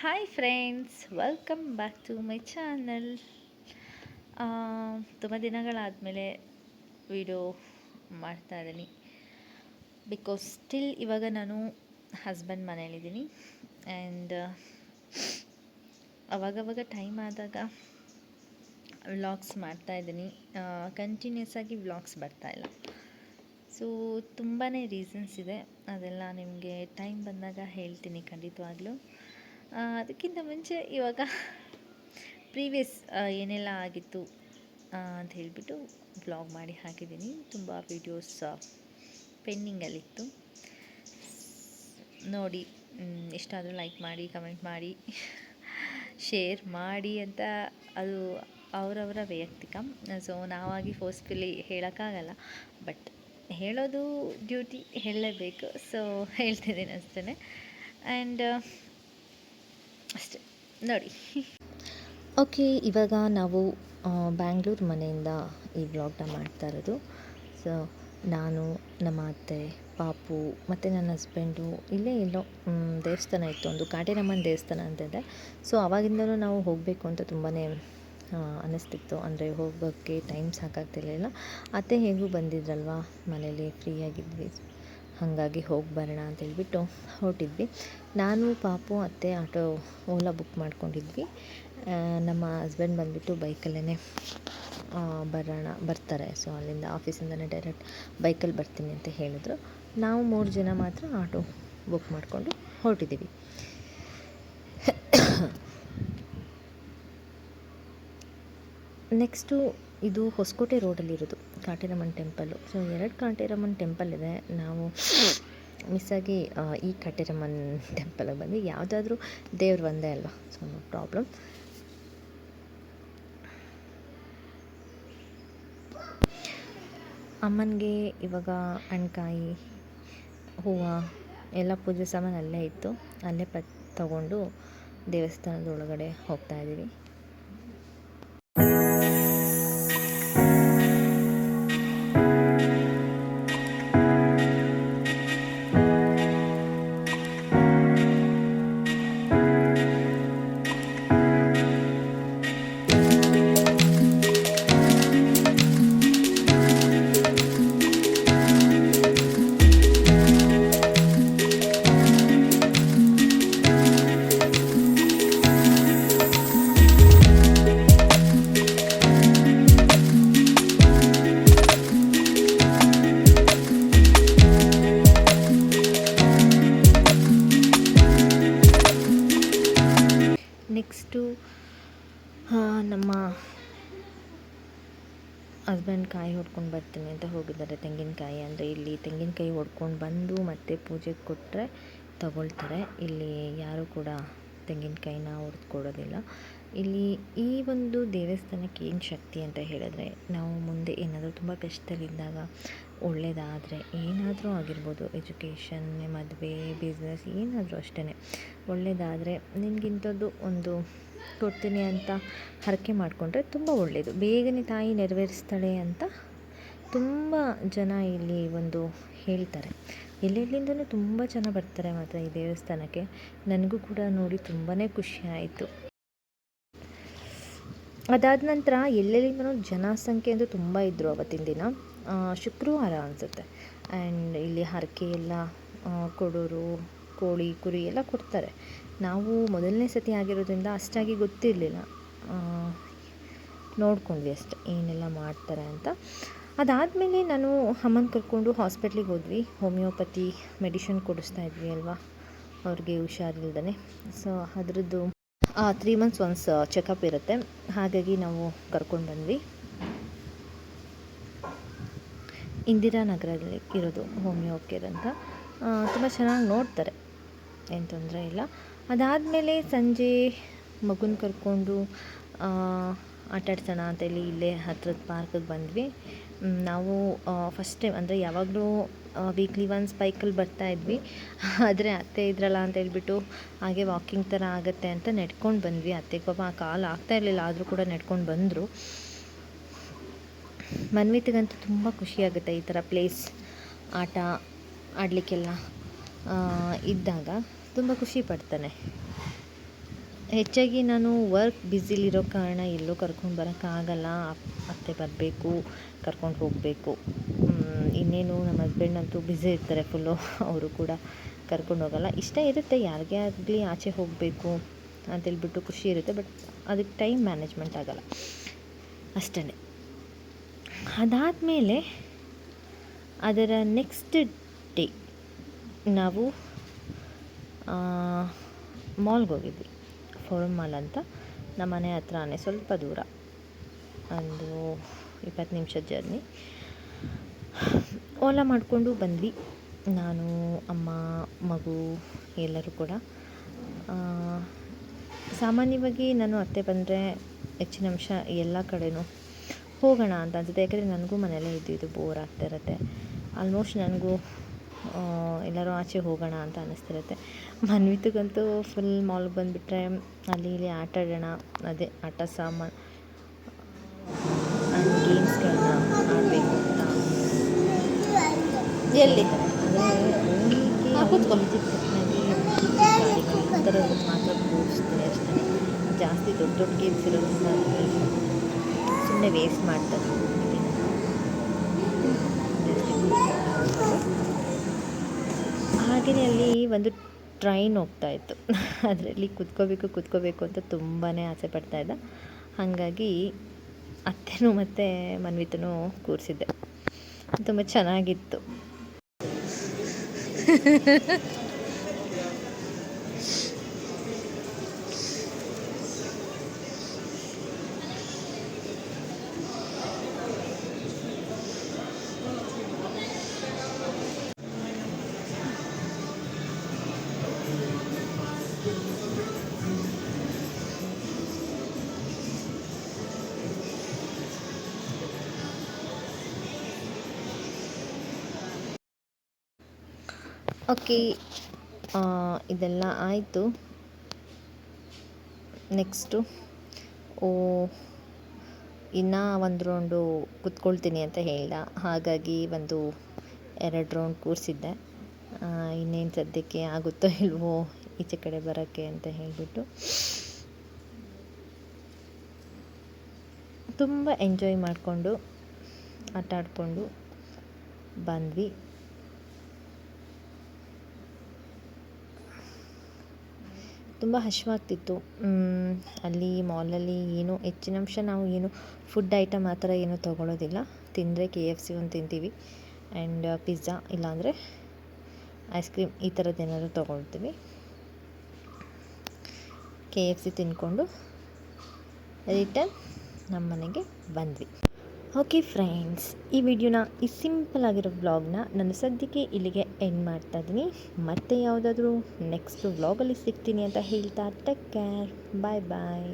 Hi friends welcome back to my channel ತುಂಬ ದಿನಗಳಾದಮೇಲೆ video ಮಾಡ್ತಾ ಇದ್ದೀನಿ. ಬಿಕಾಸ್ ಸ್ಟಿಲ್ ಇವಾಗ ನಾನು ಹಸ್ಬೆಂಡ್ ಮನೇಲಿದ್ದೀನಿ ಆ್ಯಂಡ್ ಅವಾಗವಾಗ ಟೈಮ್ ಆದಾಗ ವ್ಲಾಗ್ಸ್ ಮಾಡ್ತಾಯಿದ್ದೀನಿ ಕಂಟಿನ್ಯೂಸ್ ಆಗಿ ವ್ಲಾಗ್ಸ್ ಬರ್ತಾಯಿಲ್ಲ ಸೊ ತುಂಬಾ ರೀಸನ್ಸ್ ಇದೆ. ಅದೆಲ್ಲ ನಿಮಗೆ ಟೈಮ್ ಬಂದಾಗ ಹೇಳ್ತೀನಿ ಖಂಡಿತವಾಗ್ಲೂ. ಅದಕ್ಕಿಂತ ಮುಂಚೆ ಇವಾಗ ಪ್ರೀವಿಯಸ್ ಏನೆಲ್ಲ ಆಗಿತ್ತು ಅಂತ ಹೇಳಿಬಿಟ್ಟು ಬ್ಲಾಗ್ ಮಾಡಿ ಹಾಕಿದ್ದೀನಿ. ತುಂಬ ವೀಡಿಯೋಸ್ ಪೆಂಡಿಂಗಲ್ಲಿತ್ತು ನೋಡಿ ಇಷ್ಟಾದರೂ ಲೈಕ್ ಮಾಡಿ ಕಮೆಂಟ್ ಮಾಡಿ ಶೇರ್ ಮಾಡಿ ಅಂತ ಅದು ಅವರವರ ವೈಯಕ್ತಿಕ. ಸೊ ನಾವಾಗಿ ಫೋರ್ಸ್ಫುಲಿ ಹೇಳೋಕ್ಕಾಗಲ್ಲ ಬಟ್ ಹೇಳೋದು ಡ್ಯೂಟಿ ಹೇಳಲೇಬೇಕು. ಸೊ ಹೇಳ್ತಿದ್ದೀನಿ ಅಷ್ಟೇ ಆ್ಯಂಡ್ ಅಷ್ಟೆ. ನೋಡಿ. ಓಕೆ, ಇವಾಗ ನಾವು ಬ್ಯಾಂಗ್ಳೂರು ಮನೆಯಿಂದ ಈ ವ್ಲಾಗ್ನ ಮಾಡ್ತಾ ಇರೋದು. ಸೊ, ನಾನು, ನಮ್ಮ ಅತ್ತೆ, ಪಾಪು, ಮತ್ತು ನನ್ನ ಹಸ್ಬೆಂಡು ಇಲ್ಲೇ ಎಲ್ಲೋ ದೇವಸ್ಥಾನ ಇತ್ತು. ಒಂದು ಕಾಟೇರಮ್ಮನ ದೇವಸ್ಥಾನ ಅಂತಿದೆ ಸೊ, ಅವಾಗಿಂದಲೂ ನಾವು ಹೋಗಬೇಕು ಅಂತ ತುಂಬಾ ಅನ್ನಿಸ್ತಿತ್ತು ಅಂದರೆ ಹೋಗೋಕ್ಕೆ ಟೈಮ್ ಸಾಕಾಗ್ತಿರಲಿಲ್ಲ. ಅತ್ತೆ ಹೇಗೂ ಬಂದಿದ್ರಲ್ವಾ? ಮನೇಲಿ ಫ್ರೀಯಾಗಿದ್ವಿ ಹಾಗಾಗಿ ಹೋಗಿ ಬರೋಣ ಅಂತ ಹೇಳಿಬಿಟ್ಟು ಹೊರಟಿದ್ವಿ. ನಾನು, ಪಾಪು, ಅತ್ತೆ, ಆಟೋ ಓಲಾ ಬುಕ್ ಮಾಡ್ಕೊಂಡಿದ್ವಿ. ನಮ್ಮ ಹಸ್ಬೆಂಡ್ ಬಂದುಬಿಟ್ಟು ಬೈಕಲ್ಲೇ ಬರೋಣ, ಬರ್ತಾರೆ. ಸೊ, ಅಲ್ಲಿಂದ ಆಫೀಸಿಂದಲೇ ಡೈರೆಕ್ಟ್ ಬೈಕಲ್ಲಿ ಬರ್ತೀನಿ ಅಂತ ಹೇಳಿದ್ರು. ನಾವು ಮೂರು ಜನ ಮಾತ್ರ ಆಟೋ ಬುಕ್ ಮಾಡಿಕೊಂಡು ಹೊರಟಿದ್ದೀವಿ. ನೆಕ್ಸ್ಟು ಇದು ಹೊಸಕೋಟೆ ರೋಡಲ್ಲಿರೋದು, ಕಾಟೇರಮ್ಮನ ಟೆಂಪಲ್ಲು ಸೊ ಎರಡು ಕಾಟೇರಮ್ಮನ ಟೆಂಪಲ್ ಇದೆ. ನಾವು ಮಿಸ್ಸಾಗಿ ಈ ಕಾಟೇರಮ್ಮನ ಟೆಂಪಲ್ಗೆ ಬಂದು ಯಾವುದಾದ್ರೂ ದೇವ್ರು ಒಂದೇ ಅಲ್ವಾ? ಸೊ ನೋ ಪ್ರಾಬ್ಲಮ್ ಅಮ್ಮನಿಗೆ ಇವಾಗ ಅಣ್ಕಾಯಿ ಹೂವು, ಎಲ್ಲ ಪೂಜೆ ಸಾಮಾನು ಅಲ್ಲೇ ಇತ್ತು. ಅಲ್ಲೇ ಪ, ತಗೊಂಡು ದೇವಸ್ಥಾನದ ಒಳಗಡೆ ಹೋಗ್ತಾ ಇದ್ದೀವಿ. ಹಸ್ಬೆಂಡ್ ಕಾಯಿ ಹೊಡ್ಕೊಂಡು ಬರ್ತೀನಿ ಅಂತ ಹೋಗಿದ್ದಾರೆ. ತೆಂಗಿನಕಾಯಿ ಅಂದರೆ ಇಲ್ಲಿ ತೆಂಗಿನಕಾಯಿ ಹೊಡ್ಕೊಂಡು ಬಂದು ಮತ್ತೆ ಪೂಜೆಗೆ ಕೊಟ್ಟರೆ ತಗೊಳ್ತಾರೆ. ಇಲ್ಲಿ ಯಾರೂ ಕೂಡ ತೆಂಗಿನಕಾಯಿನ ಹೊಡೆದು ಕೊಡೋದಿಲ್ಲ. ಇಲ್ಲಿ ಈ ಒಂದು ದೇವಸ್ಥಾನಕ್ಕೆ ಏನು ಶಕ್ತಿ ಅಂತ ಹೇಳಿದ್ರೆ, ನಾವು ಮುಂದೆ ಏನಾದರೂ ತುಂಬ ಕಷ್ಟದಲ್ಲಿದ್ದಾಗ ಒಳ್ಳೆಯದಾದರೆ ಏನಾದರೂ ಆಗಿರ್ಬೋದು. ಎಜುಕೇಷನ್ ಮದುವೆ ಬಿಸ್ನೆಸ್ ಏನಾದರೂ ಅಷ್ಟೇ ಒಳ್ಳೆಯದಾದರೆ ನಿನಗಿಂಥದ್ದು ಒಂದು ಕೊಡ್ತೀನಿ ಅಂತ ಹರಕೆ ಮಾಡಿಕೊಂಡ್ರೆ ತುಂಬ ಒಳ್ಳೆಯದು ಬೇಗನೆ ತಾಯಿ ನೆರವೇರಿಸ್ತಾಳೆ ಅಂತ ತುಂಬ ಜನ ಇಲ್ಲಿ ಒಂದು ಹೇಳ್ತಾರೆ. ಎಲ್ಲೆಲ್ಲಿಂದಲೂ ತುಂಬ ಜನ ಬರ್ತಾರೆ ಮಾತ್ರ ಈ ದೇವಸ್ಥಾನಕ್ಕೆ. ನನಗೂ ಕೂಡ ನೋಡಿ ತುಂಬಾ ಖುಷಿ ಆಯಿತು. ಅದಾದ ನಂತರ ಎಲ್ಲೆಲ್ಲಿಂದನೂ ಜನಸಂಖ್ಯೆ ಅಂತೂ ತುಂಬ ಇದ್ದರು ಅವತ್ತಿನ ದಿನ. ಶುಕ್ರವಾರ ಅನಿಸುತ್ತೆ. ಆ್ಯಂಡ್ ಇಲ್ಲಿ ಹರಕೆ ಎಲ್ಲ ಕೊಡೋರು ಕೋಳಿ, ಕುರಿ ಎಲ್ಲ ಕೊಡ್ತಾರೆ. ನಾವು ಮೊದಲನೇ ಸತಿ ಆಗಿರೋದ್ರಿಂದ ಅಷ್ಟಾಗಿ ಗೊತ್ತಿರಲಿಲ್ಲ. ನೋಡ್ಕೊಂಡ್ವಿ ಅಷ್ಟೆ ಏನೆಲ್ಲ ಮಾಡ್ತಾರೆ ಅಂತ. ಅದಾದಮೇಲೆ ನಾನು ಅಮ್ಮನ ಕರ್ಕೊಂಡು ಹಾಸ್ಪಿಟ್ಲಿಗೆ ಹೋದ್ವಿ. ಹೋಮಿಯೋಪತಿ ಮೆಡಿಷನ್ ಕೊಡಿಸ್ತಾ ಇದ್ವಿ ಅಲ್ವಾ? ಅವ್ರಿಗೆ ಹುಷಾರಿಲ್ದೇ ಸೊ, ಅದರದ್ದು ತ್ರೀ ಮಂತ್ಸ್ ಒನ್ಸ್ ಚೆಕಪ್ ಇರುತ್ತೆ. ಹಾಗಾಗಿ ನಾವು ಕರ್ಕೊಂಡು ಬಂದ್ವಿ. ಇಂದಿರಾನಗರದಲ್ಲಿ ಇರೋದು ಹೋಮಿಯೋಕೇರ್ ಅಂತ. ತುಂಬ ಚೆನ್ನಾಗಿ ನೋಡ್ತಾರೆ. ಏನು ತೊಂದರೆ ಇಲ್ಲ. ಅದಾದಮೇಲೆ ಸಂಜೆ ಮಗುನ ಕರ್ಕೊಂಡು ಆಟಾಡ್ಸೋಣ ಆಟ ಆಡ್ಸೋಣ ಅಂತ ಹೇಳಿ ಇಲ್ಲೇ ಹತ್ರದ ಪಾರ್ಕಿಗೆ ಬಂದ್ವಿ. ನಾವು ಫಸ್ಟ್ ಟೈಮ್ ಅಂದರೆ ಯಾವಾಗಲೂ ವೀಕ್ಲಿ ಒನ್ಸ್ ಬೈಕಲ್ಲಿ ಬರ್ತಾ ಇದ್ವಿ. ಆದರೆ ಅತ್ತೆ ಇದ್ರಲ್ಲ ಅಂತ ಹೇಳ್ಬಿಟ್ಟು ಹಾಗೆ ವಾಕಿಂಗ್ ಥರ ಆಗುತ್ತೆ ಅಂತ ನೆಡ್ಕೊಂಡು ಬಂದ್ವಿ. ಅತ್ತೆ ಪಾಪ ಆ ಕಾಲು ಆಗ್ತಾ ಇರಲಿಲ್ಲ, ಆದರೂ ಕೂಡ ನೆಡ್ಕೊಂಡು ಬಂದರು. ಮನ್ವಿತಿಗಂತೂ ತುಂಬ ಖುಷಿಯಾಗುತ್ತೆ ಈ ಥರ ಪ್ಲೇಸ್ ಆಟ ಆಡಲಿಕ್ಕೆಲ್ಲ. ಇದ್ದಾಗ ತುಂಬ ಖುಷಿ ಪಡ್ತಾನೆ. ಹೆಚ್ಚಾಗಿ ನಾನು ವರ್ಕ್ ಬ್ಯುಸಿಲಿರೋ ಕಾರಣ ಎಲ್ಲೂ ಕರ್ಕೊಂಡು ಬರೋಕ್ಕಾಗಲ್ಲ ಅತ್ತೆ ಬರಬೇಕು, ಕರ್ಕೊಂಡು ಹೋಗಬೇಕು. ಇನ್ನೇನು ನಮ್ಮ ಹಸ್ಬೆಂಡ್ ಅಂತೂ ಬ್ಯುಸಿ ಇರ್ತಾರೆ ಫುಲ್ಲು ಅವರು ಕೂಡ ಕರ್ಕೊಂಡು ಹೋಗಲ್ಲ. ಇಷ್ಟ ಇರುತ್ತೆ, ಯಾರಿಗೇ ಆಗಲಿ ಆಚೆ ಹೋಗಬೇಕು ಅಂತೇಳ್ಬಿಟ್ಟು ಖುಷಿ ಇರುತ್ತೆ ಬಟ್ ಅದಕ್ಕೆ ಟೈಮ್ ಮ್ಯಾನೇಜ್ಮೆಂಟ್ ಆಗಲ್ಲ. ಅಷ್ಟೇ ಅದಾದಮೇಲೆ ಅದರ ನೆಕ್ಸ್ಟ್ ಡೇ ನಾವು ಮಾಲ್ಗೆ ಹೋಗಿದ್ವಿ. ಫೋರಮ್ ಮಾಲ್ ಅಂತ. ನಮ್ಮ ಮನೆ ಹತ್ರನೇ, ಸ್ವಲ್ಪ ದೂರ. ಒಂದು ಇಪ್ಪತ್ತು ನಿಮಿಷದ ಜರ್ನಿ ಓಲಾ ಮಾಡಿಕೊಂಡು ಬಂದ್ವಿ. ನಾನು, ಅಮ್ಮ, ಮಗು ಎಲ್ಲರೂ ಕೂಡ. ಸಾಮಾನ್ಯವಾಗಿ ನಾನು ಅತ್ತೆ ಬಂದರೆ ಹೆಚ್ಚಿನ ಅಂಶ ಎಲ್ಲ ಕಡೆಯೂ ಹೋಗೋಣ ಅಂತ ಅನ್ಸುತ್ತೆ. ಯಾಕಂದರೆ ನನಗೂ ಮನೆಯಲ್ಲೇ ಇದ್ದಿದ್ದು ಬೋರ್ ಆಗ್ತಿರುತ್ತೆ ಆಲ್ಮೋಸ್ಟ್ ನನಗೂ ಎಲ್ಲರೂ ಆಚೆ ಹೋಗೋಣ ಅಂತ ಅನ್ನಿಸ್ತಿರುತ್ತೆ. ಮನ್ವಿತಗಂತೂ ಫುಲ್ ಮಾಲ್ಗೆ ಬಂದುಬಿಟ್ರೆ ಅಲ್ಲಿ ಇಲ್ಲಿ ಆಟ ಆಡೋಣ ಅದೇ ಆಟ ಸಾಮಾನು ಗೇಮ್ಸ್ಗಳನ್ನ ಆಡಬೇಕು ಅಂತ. ಎಲ್ಲಿ? ಮಾತ್ರ ಕೂರಿಸ್ತಾರೆ ಅಷ್ಟೇ. ಜಾಸ್ತಿ ದೊಡ್ಡ ದೊಡ್ಡ ಗೇಮ್ಸ್ ಇರೋದ್ರಿಂದ ಸುಮ್ಮನೆ ವೇಸ್ಟ್ ಮಾಡ್ತಾರೆ. ಹಾಗೆಯೇ ಅಲ್ಲಿ ಒಂದು ಟ್ರೈನ್ ಹೋಗ್ತಾ ಇತ್ತು. ಅದರಲ್ಲಿ ಕುತ್ಕೋಬೇಕು ಕುತ್ಕೋಬೇಕು ಅಂತ ತುಂಬಾ ಆಸೆ ಪಡ್ತಾ ಇದ್ದ. ಹಾಗಾಗಿ ಅತ್ತೆನೂ ಮತ್ತು ಮನ್ವಿತನು ಕೂರಿಸಿದ್ದೆ. ತುಂಬ ಚೆನ್ನಾಗಿತ್ತು. ಓಕೆ. ಇದೆಲ್ಲ ಆಯಿತು. ನೆಕ್ಸ್ಟು, ಓ, ಇನ್ನೂ ಒಂದು ರೌಂಡು ಕುತ್ಕೊಳ್ತೀನಿ ಅಂತ ಹೇಳಿದ. ಹಾಗಾಗಿ ಒಂದು ಎರಡು ರೌಂಡ್ ಕೂರಿಸಿದ್ದೆ. ಇನ್ನೇನು ಸದ್ಯಕ್ಕೆ ಆಗುತ್ತೋ ಇಲ್ವೋ ಈಚೆ ಕಡೆ ಬರೋಕ್ಕೆ ಅಂತ ಹೇಳಿಬಿಟ್ಟು. ತುಂಬ ಎಂಜಾಯ್ ಮಾಡಿಕೊಂಡು ಆಟ ಆಡಿಕೊಂಡು ಬಂದ್ವಿ. ತುಂಬ ಹಸಿವಾಗ್ತಿತ್ತು. ಅಲ್ಲಿ ಮಾಲಲ್ಲಿ ಏನು ಹೆಚ್ಚಿನ ಅಂಶ ನಾವು ಏನು ಫುಡ್ ಐಟಮ್ ಆ ಥರ ಏನು ತೊಗೊಳೋದಿಲ್ಲ. ತಿಂದರೆ ಕೆ ಎಫ್ ಸಿ ಒಂದು ತಿಂತೀವಿ. ಆ್ಯಂಡ್ ಪಿಜ್ಜಾ ಇಲ್ಲಾಂದರೆ ಐಸ್ ಕ್ರೀಮ್ ಈ ಥರದ್ದು ಏನಾದರೂ ತೊಗೊಳ್ತೀವಿ. ಕೆ ಎಫ್ ಸಿ ತಿಂದ್ಕೊಂಡು ರಿಟರ್ನ್ ನಮ್ಮ ಮನೆಗೆ ಬಂದ್ವಿ. ಓಕೆ ಫ್ರೆಂಡ್ಸ್ ಈ ವಿಡಿಯೋನ, ಈ ಸಿಂಪಲ್ ಆಗಿರೋ ವ್ಲಾಗ್ನ ನಾನು ಸದ್ಯಕ್ಕೆ ಇಲ್ಲಿಗೆ ಎಂಡ್ ಮಾಡ್ತಾ ಇದ್ದೀನಿ. ಮತ್ತೆ ಯಾವುದಾದ್ರೂ ನೆಕ್ಸ್ಟ್ ವ್ಲಾಗಲ್ಲಿ ಸಿಗ್ತೀನಿ ಅಂತ ಹೇಳ್ತಾ ಟೇಕ್ ಕೇರ್ ಬಾಯ್ ಬಾಯ್